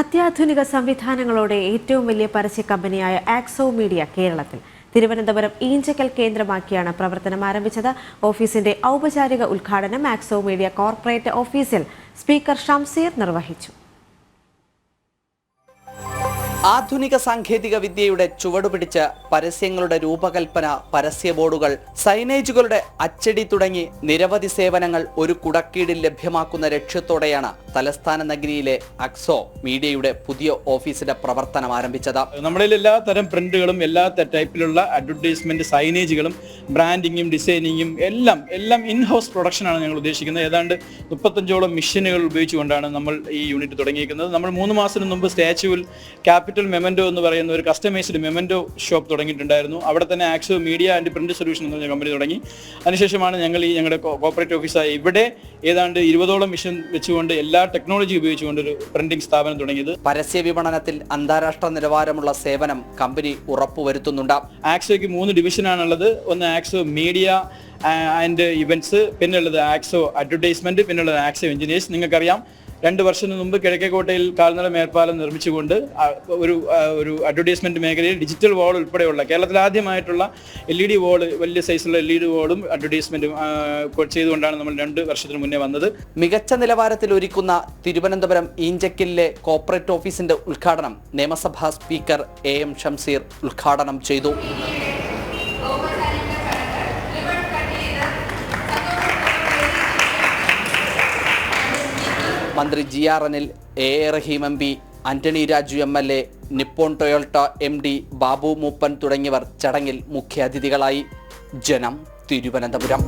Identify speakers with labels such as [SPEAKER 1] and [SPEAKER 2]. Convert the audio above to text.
[SPEAKER 1] അത്യാധുനിക സംവിധാനങ്ങളോടെ ഏറ്റവും വലിയ പരസ്യ കമ്പനിയായ ആക്സോ മീഡിയ കേരളത്തിൽ തിരുവനന്തപുരം ഈഞ്ചക്കൽ കേന്ദ്രമാക്കിയാണ് പ്രവർത്തനം ആരംഭിച്ചത്. ഓഫീസിന്റെ ഔപചാരിക ഉദ്ഘാടനം ആക്സോ മീഡിയ കോർപ്പറേറ്റ് ഓഫീസിൽ സ്പീക്കർ ഷംസീർ നിർവഹിച്ചു.
[SPEAKER 2] ആധുനിക സാങ്കേതിക വിദ്യയുടെ ചുവടുപിടിച്ച് പരസ്യങ്ങളുടെ രൂപകൽപ്പന പരസ്യ ബോർഡുകൾ സൈനേജുകളുടെ അച്ചടി തുടങ്ങി നിരവധി സേവനങ്ങൾ ഒരു കുടക്കീടിൽ ലഭ്യമാക്കുന്ന ലക്ഷ്യത്തോടെയാണ് തലസ്ഥാന നഗരിയിലെ അക്സോ മീഡിയയുടെ പുതിയ ഓഫീസിന്റെ പ്രവർത്തനം ആരംഭിച്ചത്.
[SPEAKER 3] നമ്മളിൽ എല്ലാ തരം പ്രിന്റുകളും എല്ലാ ടൈപ്പിലുള്ള അഡ്വർടൈസ്മെന്റ് സൈനേജുകളും ബ്രാൻഡിങ്ങും ഡിസൈനിങ്ങും എല്ലാം എല്ലാം ഇൻ ഹൗസ് പ്രൊഡക്ഷനാണ് ഞങ്ങൾ ഉദ്ദേശിക്കുന്നത്. ഏതാണ്ട് മുപ്പത്തഞ്ചോളം മെഷീനുകൾ ഉപയോഗിച്ചുകൊണ്ടാണ് നമ്മൾ ഈ യൂണിറ്റ് തുടങ്ങിയിരിക്കുന്നത്. നമ്മൾ മൂന്ന് മാസത്തിന് മുമ്പ് സ്റ്റാച്യുവിൽ ക്യാപിറ്റൽ മെമന്റോ എന്ന് പറയുന്ന ഒരു കസ്റ്റമൈസ്ഡ് മെമന്റോ ഷോപ്പ് തുടങ്ങിയിട്ടുണ്ടായിരുന്നു. അവിടെ തന്നെ Axo media and print solution എന്ന് പറഞ്ഞ കമ്പനി തുടങ്ങി. അതിനുശേഷമാണ് ഞങ്ങൾ ഈ ഞങ്ങളുടെ കോപ്പറേറ്റ് ഓഫീസായി ഇവിടെ ഏതാണ്ട് ഇരുപതോളം മിഷൻ വെച്ചുകൊണ്ട് എല്ലാ ടെക്നോളജി ഉപയോഗിച്ചുകൊണ്ട് ഒരു പ്രിന്റിംഗ് സ്ഥാപനം തുടങ്ങിയത്.
[SPEAKER 2] പരസ്യ വിപണനത്തിൽ അന്താരാഷ്ട്ര നിലവാരമുള്ള സേവനം കമ്പനി ഉറപ്പുവരുത്തുന്നുണ്ട്.
[SPEAKER 3] ആക്സോയ്ക്ക് മൂന്ന് ഡിവിഷനാണുള്ളത് ഒന്ന് ആക്സോ മീഡിയ ആൻഡ് ഇവന്റ്സ് പിന്നെയുള്ളത് ആക്സോ അഡ്വർടൈസ്മെന്റ് പിന്നെയുള്ളത് ആക്സോ എഞ്ചിനീയേഴ്സ് നിങ്ങൾക്കറിയാം. രണ്ട് വർഷത്തിന് മുമ്പ് കിഴക്കേക്കോട്ടയിൽ കാൽനട മേൽപ്പാലം നിർമ്മിച്ചുകൊണ്ട് ഒരു ഒരു അഡ്വർടൈസ്മെന്റ് മേഖലയിൽ ഡിജിറ്റൽ വാൾ ഉൾപ്പെടെയുള്ള കേരളത്തിൽ ആദ്യമായിട്ടുള്ള എൽ ഇ ഡി വാൾ വലിയ സൈസുള്ള എൽ ഇ ഡി വാളും അഡ്വർടൈസ്മെന്റും ചെയ്തുകൊണ്ടാണ് നമ്മൾ രണ്ട് വർഷത്തിന് മുന്നേ വന്നത്.
[SPEAKER 2] മികച്ച നിലവാരത്തിൽ ഒരുക്കുന്ന തിരുവനന്തപുരം ഈഞ്ചക്കലിലെ കോർപ്പറേറ്റ് ഓഫീസിന്റെ ഉദ്ഘാടനം നിയമസഭാ സ്പീക്കർ എ എം ഷംസീർ ഉദ്ഘാടനം ചെയ്തു. മന്ത്രി G R Anil A A Rahim M P Antony Raju M L A Nippon ടൊയോൾട്ട M D Babu Moopen തുടങ്ങിയവർ ചടങ്ങിൽ മുഖ്യാതിഥികളായി. ജനം തിരുവനന്തപുരം.